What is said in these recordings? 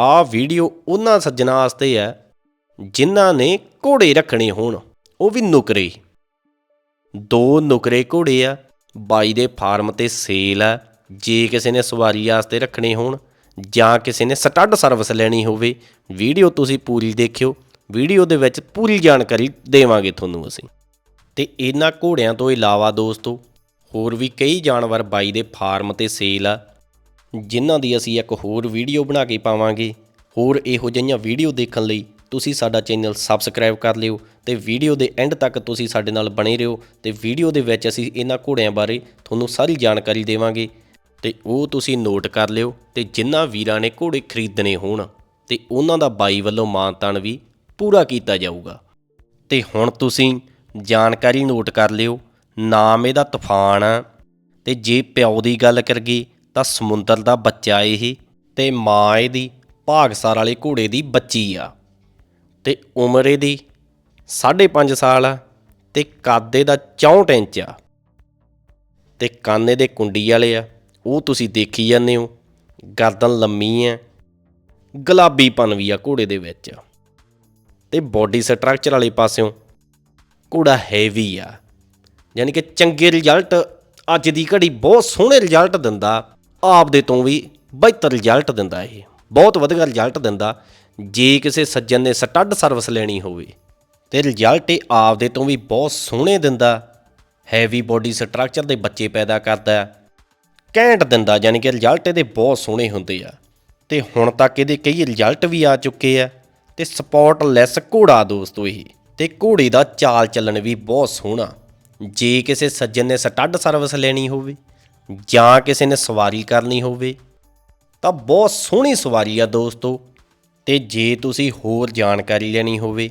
ਆਹ ਵੀਡੀਓ ਉਹਨਾਂ ਸੱਜਣਾ ਵਾਸਤੇ ਹੈ, ਜਿਨ੍ਹਾਂ ਨੇ ਘੋੜੇ ਰੱਖਣੇ ਹੋਣ। ਉਹ ਵੀ ਨੁਕਰੇ। ਦੋ ਨੁਕਰੇ ਘੋੜੇ ਆ, ਬਾਈ ਦੇ ਫਾਰਮ ਤੇ ਸੇਲ ਆ। ਜੇ ਕਿਸੇ ਨੇ ਸਵਾਰੀ ਵਾਸਤੇ ਰੱਖਣੇ ਹੋਣ, ਜਾਂ ਕਿਸੇ ਨੇ ਸਟੱਡ ਸਰਵਿਸ ਲੈਣੀ ਹੋਵੇ, ਵੀਡੀਓ ਤੁਸੀਂ ਪੂਰੀ ਦੇਖਿਓ। ਵੀਡੀਓ ਦੇ ਵਿੱਚ ਪੂਰੀ ਜਾਣਕਾਰੀ ਦੇਵਾਂਗੇ ਤੁਹਾਨੂੰ ਅਸੀਂ। ਤੇ ਇਹਨਾਂ ਘੋੜਿਆਂ ਤੋਂ ਇਲਾਵਾ ਦੋਸਤੋ, ਹੋਰ ਵੀ ਕਈ ਜਾਨਵਰ ਬਾਈ ਦੇ ਫਾਰਮ ਤੇ ਸੇਲ ਆ। ਜਿਨ੍ਹਾਂ ਦੀ ਅਸੀਂ ਇੱਕ ਹੋਰ ਵੀਡੀਓ ਬਣਾ ਕੇ ਪਾਵਾਂਗੇ। ਹੋਰ ਇਹੋ ਜਿਹੀਆਂ ਵੀਡੀਓ ਦੇਖਣ ਲਈ ਤੁਸੀਂ ਸਾਡਾ ਚੈਨਲ ਸਬਸਕ੍ਰਾਈਬ ਕਰ ਲਿਓ ਤੇ ਵੀਡੀਓ ਦੇ ਐਂਡ ਤੱਕ ਤੁਸੀਂ ਸਾਡੇ ਨਾਲ ਬਣੇ ਰਹੋ ਤੇ ਵੀਡੀਓ ਦੇ ਵਿੱਚ ਅਸੀਂ ਇਹਨਾਂ ਘੋੜਿਆਂ ਬਾਰੇ ਤੁਹਾਨੂੰ ਸਾਰੀ ਜਾਣਕਾਰੀ ਦੇਵਾਂਗੇ ਤੇ ਉਹ ਤੁਸੀਂ ਨੋਟ ਕਰ ਲਿਓ ਤੇ ਜਿਨ੍ਹਾਂ ਵੀਰਾਂ ਨੇ ਘੋੜੇ ਖਰੀਦਣੇ ਹੋਣ ਤੇ ਉਹਨਾਂ ਦਾ ਬਾਈ ਵੱਲੋਂ ਮਾਨਤਾਨ ਵੀ ਪੂਰਾ ਕੀਤਾ ਜਾਊਗਾ। ਤੇ ਹੁਣ ਤੁਸੀਂ ਜਾਣਕਾਰੀ ਨੋਟ ਕਰ ਲਿਓ, ਨਾਮ ਇਹਦਾ ਤੂਫਾਨ ਆ ਤੇ ਜੇ ਪਿਓ ਦੀ ਗੱਲ ਕਰੀਏ ਤਾਂ ਸਮੁੰਦਰ ਦਾ ਬੱਚਾ ਇਹ ਤੇ ਮਾਂ ਇਹਦੀ, ਭਾਗਸਰ ਵਾਲੇ ਘੋੜੇ ਦੀ ਬੱਚੀ ਆ। ਤੇ ਉਮਰ ਇਹਦੀ 5.5 ਸਾਲ ਆ ਤੇ ਕਾਦੇ ਦਾ 64 ਇੰਚ ਆ। ਤੇ ਕਾਨੇ ਦੇ ਕੁੰਡੀ ਵਾਲੇ ਆ, ਉਹ ਤੁਸੀਂ ਦੇਖੀ ਜਾਂਦੇ ਹੋ। ਗਰਦਨ ਲੰਮੀ ਹੈ ਗੁਲਾਬੀਪਨ ਵੀ ਆ ਘੋੜੇ ਦੇ ਵਿੱਚ। ਤੇ ਬਾਡੀ ਸਟਰਕਚਰ ਵਾਲੇ ਪਾਸਿਓਂ ਘੋੜਾ ਹੈਵੀ ਆ। ਯਾਨੀ ਕਿ ਚੰਗੇ ਰਿਜ਼ਲਟ ਅੱਜ ਦੀ ਘੜੀ ਬਹੁਤ ਸੋਹਣੇ ਰਿਜ਼ਲਟ ਦਿੰਦਾ। ਆਪ ਦੇ ਤੋਂ ਵੀ ਬਿਹਤਰ ਰਿਜ਼ਲਟ ਦਿੰਦਾ ਇਹ। ਬਹੁਤ ਵਧੀਆ ਰਿਜ਼ਲਟ ਦਿੰਦਾ। ਜੇ ਕਿਸੇ ਸੱਜਣ ਨੇ ਸਟੱਡ ਸਰਵਿਸ ਲੈਣੀ ਹੋਵੇ, ਤੇ ਰਿਜ਼ਲਟ ਇਹ ਆਪਦੇ ਤੋਂ ਵੀ ਬਹੁਤ ਸੋਹਣੇ ਦਿੰਦਾ। ਹੈਵੀ ਬੋਡੀ ਸਟਰਕਚਰ ਦੇ ਬੱਚੇ ਪੈਦਾ ਕਰਦਾ। ਹੈ ਕੈਂਟ ਦਿੰਦਾ, ਯਾਨੀ ਕਿ ਰਿਜ਼ਲਟ ਇਹਦੇ ਬਹੁਤ ਸੋਹਣੇ ਹੁੰਦੇ ਆ। ਤੇ ਹੁਣ ਤੱਕ ਇਹਦੇ ਕਈ ਰਿਜ਼ਲਟ ਵੀ ਆ ਚੁੱਕੇ ਆ। ਤੇ ਸਪੌਟਲੈਸ ਘੋੜਾ ਦੋਸਤੋ ਇਹ। ਤੇ ਘੋੜੇ ਦਾ ਚਾਲ ਚੱਲਣ ਵੀ ਬਹੁਤ ਸੋਹਣਾ। ਜੇ ਕਿਸੇ ਸੱਜਣ ਨੇ ਸਟੱਡ ਸਰਵਿਸ ਲੈਣੀ ਹੋਵੇ ਜਾਂ ਕਿਸੇ ਨੇ ਸਵਾਰੀ ਕਰਨੀ ਹੋਵੇ, ਤਾਂ ਬਹੁਤ ਸੋਹਣੀ ਸਵਾਰੀ ਆ ਦੋਸਤੋ। ਤੇ ਜੇ ਤੁਸੀਂ ਹੋਰ ਜਾਣਕਾਰੀ ਲੈਣੀ ਹੋਵੇ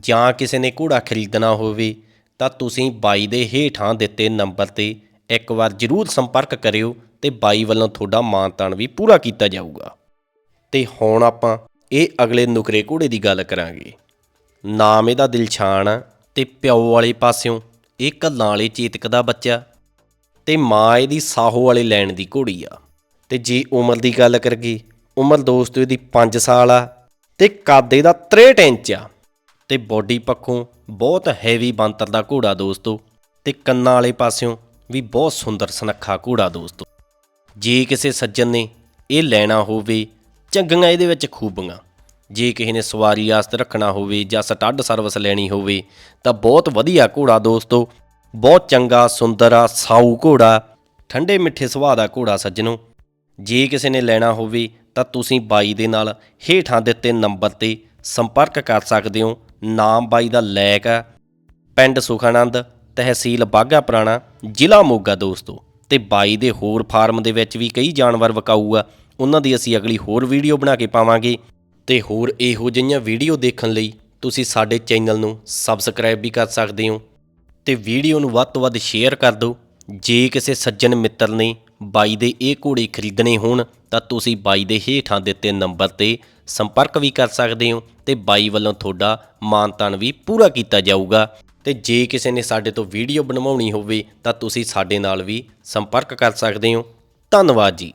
ਜਾਂ ਕਿਸੇ ਨੇ ਘੋੜਾ ਖਰੀਦਣਾ ਹੋਵੇ, ਤਾਂ ਤੁਸੀਂ ਬਾਈ ਦੇ ਹੇਠਾਂ ਦਿੱਤੇ ਨੰਬਰ ਤੇ ਇੱਕ ਵਾਰ ਜ਼ਰੂਰ ਸੰਪਰਕ ਕਰਿਓ ਤੇ ਬਾਈ ਵੱਲੋਂ ਤੁਹਾਡਾ ਮਾਨਤਾਨ ਵੀ ਪੂਰਾ ਕੀਤਾ ਜਾਊਗਾ। ਤੇ ਹੁਣ ਆਪਾਂ ਇਹ ਅਗਲੇ ਨੁਕਰੇ ਘੋੜੇ ਦੀ ਗੱਲ ਕਰਾਂਗੇ। ਨਾਮ ਇਹਦਾ ਦਿਲਸ਼ਾਨ ਆ ਤੇ ਪਿਓ ਵਾਲੇ ਪਾਸਿਓਂ ਇਹ ਕੱਲਾਂ ਵਾਲੇ ਚੇਤਕ ਦਾ ਬੱਚਾ। ਤੇ ਮਾਂ ਇਹਦੀ ਸਾਹੋ ਵਾਲੇ ਲੈਣ ਦੀ ਘੋੜੀ ਆ। ਤੇ ਜੇ ਉਮਰ ਦੀ ਗੱਲ ਕਰੀਏ ਉਮਰ ਦੋਸਤੋ ਇਹਦੀ 5 ਸਾਲ ਆ ਤੇ ਕੱਦ ਇਹਦਾ 63 ਇੰਚ ਆ। ਤੇ ਬੋਡੀ ਪੱਖੋਂ ਬਹੁਤ ਹੈਵੀ ਬੰਤਰ ਦਾ ਘੋੜਾ ਦੋਸਤੋ, ਤੇ ਕੰਨਾਂ ਵਾਲੇ ਪਾਸਿਓਂ ਵੀ ਬਹੁਤ ਸੁੰਦਰ ਸੁਨੱਖਾ ਘੋੜਾ ਦੋਸਤੋ। ਜੇ ਕਿਸੇ ਸੱਜਣ ਨੇ ਇਹ ਲੈਣਾ ਹੋਵੇ, ਚੰਗੀਆਂ ਇਹਦੇ ਵਿੱਚ ਖੂਬੀਆਂ। ਜੇ ਕਿਸੇ ਨੇ ਸਵਾਰੀ ਵਾਸਤੇ ਰੱਖਣਾ ਹੋਵੇ ਜਾਂ ਸਟੱਡ ਸਰਵਿਸ ਲੈਣੀ ਹੋਵੇ, ਤਾਂ ਬਹੁਤ ਵਧੀਆ ਘੋੜਾ ਦੋਸਤੋ ਬਹੁਤ ਚੰਗਾ, ਸੁੰਦਰ ਆ, ਸਾਊ ਘੋੜਾ, ਠੰਡੇ ਮਿੱਠੇ ਸੁਭਾਅ ਦਾ ਘੋੜਾ ਸੱਜਣੋ। ਜੇ ਕਿਸੇ ਨੇ ਲੈਣਾ ਹੋਵੇ ਤਾਂ ਤੁਸੀਂ ਬਾਈ ਦੇ ਨਾਲ ਹੇਠਾਂ ਦਿੱਤੇ ਨੰਬਰ ਤੇ ਸੰਪਰਕ ਕਰ ਸਕਦੇ ਹੋ। ਨਾਮ ਬਾਈ ਦਾ ਲੈਕ ਆ। ਪਿੰਡ ਸੁਖਾਨੰਦ, ਤਹਿਸੀਲ ਬਾਘਾ ਪੁਰਾਣਾ, ਜ਼ਿਲ੍ਹਾ ਮੋਗਾ ਦੋਸਤੋ। ਤੇ ਬਾਈ ਦੇ ਹੋਰ ਫਾਰਮ ਦੇ ਵਿੱਚ ਵੀ ਕਈ ਜਾਨਵਰ ਵਿਕਾਊ ਆ। ਉਹਨਾਂ ਦੀ ਅਸੀਂ ਅਗਲੀ ਹੋਰ ਵੀਡੀਓ ਬਣਾ ਕੇ ਪਾਵਾਂਗੇ। ਤੇ ਹੋਰ ਇਹੋ ਜਿਹੀਆਂ ਵੀਡੀਓ ਦੇਖਣ ਲਈ ਤੁਸੀਂ ਸਾਡੇ ਚੈਨਲ ਨੂੰ ਸਬਸਕ੍ਰਾਈਬ ਵੀ ਕਰ ਸਕਦੇ ਹੋ। ਤੇ ਵੀਡੀਓ ਨੂੰ ਵੱਧ ਤੋਂ ਵੱਧ ਸ਼ੇਅਰ ਕਰ ਦਿਓ। ਜੇ ਕਿਸੇ ਸੱਜਣ ਮਿੱਤਰ ਨੇ ਬਾਈ ਦੇ ਇਹ ਘੋੜੇ ਖਰੀਦਣੇ ਹੋਣ, ਤਾਂ ਤੁਸੀਂ ਬਾਈ ਦੇ ਹੇਠਾਂ ਦਿੱਤੇ ਨੰਬਰ ਤੇ ਸੰਪਰਕ ਵੀ ਕਰ ਸਕਦੇ ਹੋ ਤੇ ਬਾਈ ਵੱਲੋਂ ਤੁਹਾਡਾ ਮਾਨਤਾਨ ਵੀ ਪੂਰਾ ਕੀਤਾ ਜਾਊਗਾ। ਤੇ ਜੇ ਕਿਸੇ ਨੇ ਸਾਡੇ ਤੋਂ ਵੀਡੀਓ ਬਣਵਾਉਣੀ ਹੋਵੇ, ਤਾਂ ਤੁਸੀਂ ਸਾਡੇ ਨਾਲ ਵੀ ਸੰਪਰਕ ਕਰ ਸਕਦੇ ਹੋ। ਧੰਨਵਾਦ ਜੀ।